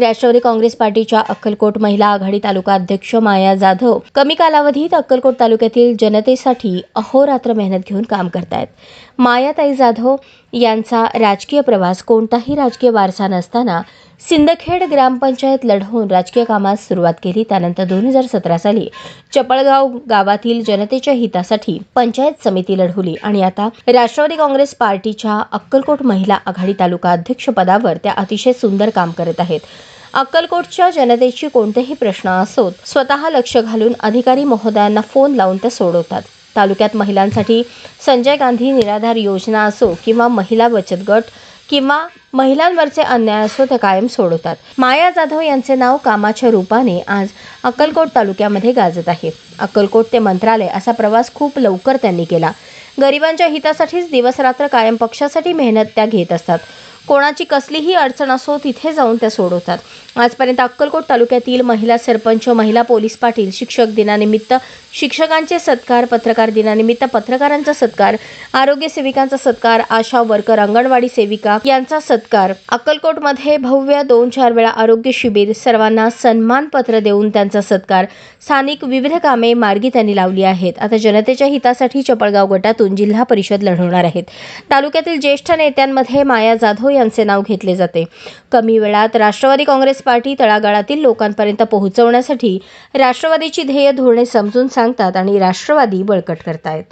राष्ट्रवादी काँग्रेस पार्टीच्या अक्कलकोट महिला आघाडी तालुका अध्यक्ष माया जाधव कमी कालावधीत अक्कलकोट तालुक्यातील जनतेसाठी अहोरात्र मेहनत घेऊन काम करतायत. मायाताई जाधव यांचा राजकीय प्रवास कोणताही राजकीय वारसा नसताना सिंदखेड ग्रामपंचायत लढवून राजकीय कामास सुरुवात केली. त्यानंतर दोन हजार सतरा साली चपळगाव गावातील जनतेच्या हितासाठी पंचायत समिती लढवली आणि आता राष्ट्रवादी काँग्रेस पार्टीच्या अक्कलकोट महिला आघाडी तालुका अध्यक्षपदावर त्या अतिशय सुंदर काम करत आहेत. अक्कलकोटच्या जनतेची कोणतेही प्रश्न असोत स्वतः लक्ष घालून अधिकारी महोदयांना फोन लावून ते सोडवतात. तालुक्यात महिलांसाठी संजय गांधी निराधार योजना असो किंवा महिला बचत गट किंवा महिलांवरचे अन्याय असो ते कायम सोडवतात. माया जाधव यांचे नाव कामाच्या रूपाने आज अक्कलकोट तालुक्यामध्ये गाजत आहे. अक्कलकोट ते मंत्रालय असा प्रवास खूप लवकर त्यांनी केला. गरिबांच्या हितासाठीच दिवसरात्र कायम पक्षासाठी मेहनत त्या घेत असतात. कोणाची कसलीही अडचण असो तिथे जाऊन त्या सोडवतात. आजपर्यंत अक्कलकोट तालुक्यातील महिला सरपंच महिला पोलीस पाटील शिक्षक दिनानिमित्त शिक्षकांचे सत्कार पत्रकार दिनानिमित्त पत्रकारांचा सत्कार आरोग्य सेविकांचा सत्कार आशा वर्कर अंगणवाडी सेविका यांचा सत्कार. अक्कलकोटमध्ये भव्य दोन चार वेळा आरोग्य शिबिर सर्वांना सन्मानपत्र देऊन त्यांचा सत्कार. स्थानिक विविध कामे मार्गी त्यांनी लावली आहेत. आता जनतेच्या हितासाठी चपळगाव गटातून जिल्हा परिषद लढवणार आहेत. तालुक्यातील ज्येष्ठ नेत्यांमध्ये माया जाधव यांचे नाव घेतले जाते. कमी वेळात राष्ट्रवादी काँग्रेस पार्टी तळागाळातील लोकांपर्यंत पोहोचवण्यासाठी राष्ट्रवादीची ध्येय धोरणे समजून सांगतात आणि राष्ट्रवादी बळकट करतायत.